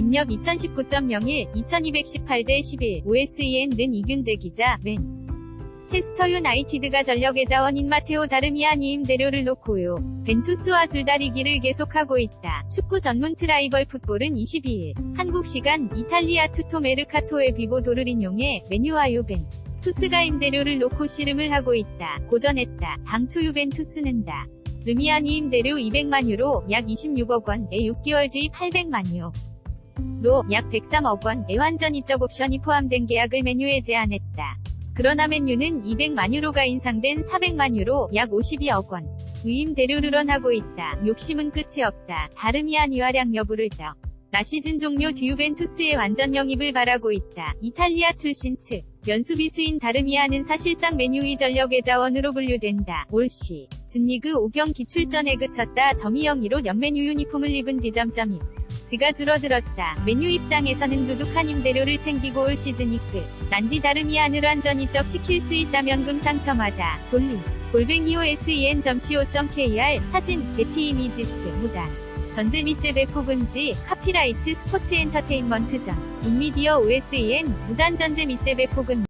입력 2019.01, 2218대 11, OSEN 는 이균재 기자, 맨. 체스터 유나이티드가 전력의 자원인 마테오 다르미아니임 대료를 놓고요. 벤투스와 줄다리기를 계속하고 있다. 축구 전문 트라이벌 풋볼은 22일 한국 시간 이탈리아 투토 메르카토의 비보 도르린용의 메뉴와 유벤 투스가 임대료를 놓고 씨름을 하고 있다. 고전했다. 당초 유벤투스는 다. 르미아니 임 대료 200만 유로 약 26억 원에 6개월 뒤 800만 유. 로약 103억 원의 완전 이적 옵션이 포함된 계약을 메뉴에 제안했다. 그러나 맨유는 200만 유로가 인상된 400만 유로 약 52억 원. 위임 대료를 원하고 있다. 욕심은 끝이 없다. 다름이한 유아량 여부를 떠. 나 시즌 종료 뒤 유벤투스의 완전 영입을 바라고 있다. 이탈리아 출신 측. 연수비수인 다르미아는 사실상 메뉴의 전력의 자원으로 분류된다. 올시. 즌리그 5경 기출전에 그쳤다. 점이 0-2로 연메뉴 유니폼을 입은 뒤점점이. 지가 줄어들었다. 메뉴 입장에서는 두둑한 임대료를 챙기고 올 시즌이 끝. 난디 다르미안을 완전 이적 시킬 수 있다면 금상첨화다. 돌림. 골뱅이 osen.co.kr 사진 게티 이미지스 무단. 전제 및 재배 포금지 카피라이트 스포츠 엔터테인먼트 전 문미디어 OSEN 무단 재배 포금